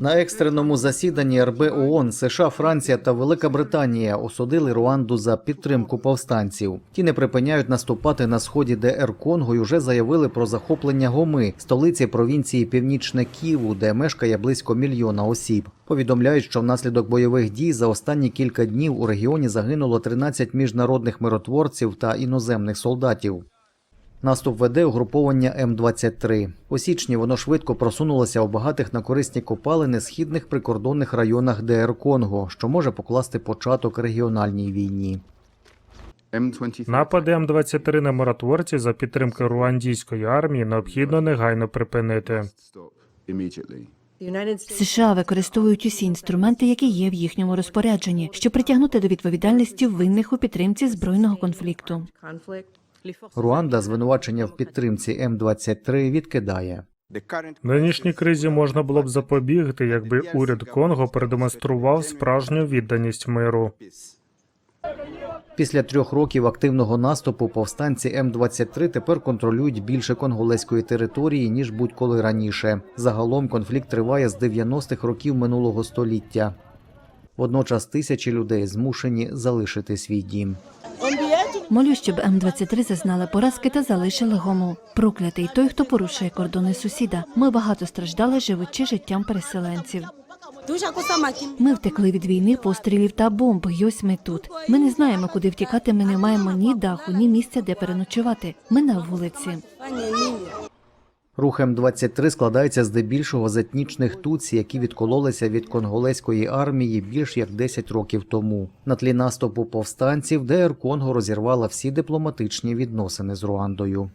На екстреному засіданні РБ ООН США, Франція та Велика Британія осудили Руанду за підтримку повстанців. Ті не припиняють наступати на сході ДР Конго і вже заявили про захоплення Гоми, столиці провінції Північне Ківу, де мешкає близько мільйона осіб. Повідомляють, що внаслідок бойових дій за останні кілька днів у регіоні загинуло 13 міжнародних миротворців та іноземних солдатів. Наступ веде угруповання М-23. У січні воно швидко просунулося у багатих на корисні копалини східних прикордонних районах ДР Конго, що може покласти початок регіональній війні. Напади М23 на миротворців за підтримки руандійської армії необхідно негайно припинити. США використовують усі інструменти, які є в їхньому розпорядженні, щоб притягнути до відповідальності винних у підтримці збройного конфлікту. Руанда звинувачення в підтримці М-23 відкидає. Нинішній кризі можна було б запобігти, якби уряд Конго продемонстрував справжню відданість миру. Після трьох років активного наступу повстанці М-23 тепер контролюють більше конголезької території ніж будь-коли раніше. Загалом конфлікт триває з 90-х років минулого століття. Водночас тисячі людей змушені залишити свій дім. Молю, щоб М23 зазнали поразки та залишили гому. Проклятий той, хто порушує кордони сусіда. Ми багато страждали, живучи життям переселенців. Ми втекли від війни, пострілів та бомб. І ось ми тут. Ми не знаємо, куди втікати. Ми не маємо ні даху, ні місця, де переночувати. Ми на вулиці. Рух М-23 складається здебільшого з етнічних туці, які відкололися від конголезької армії більш як 10 років тому. На тлі наступу повстанців ДР Конго розірвала всі дипломатичні відносини з Руандою.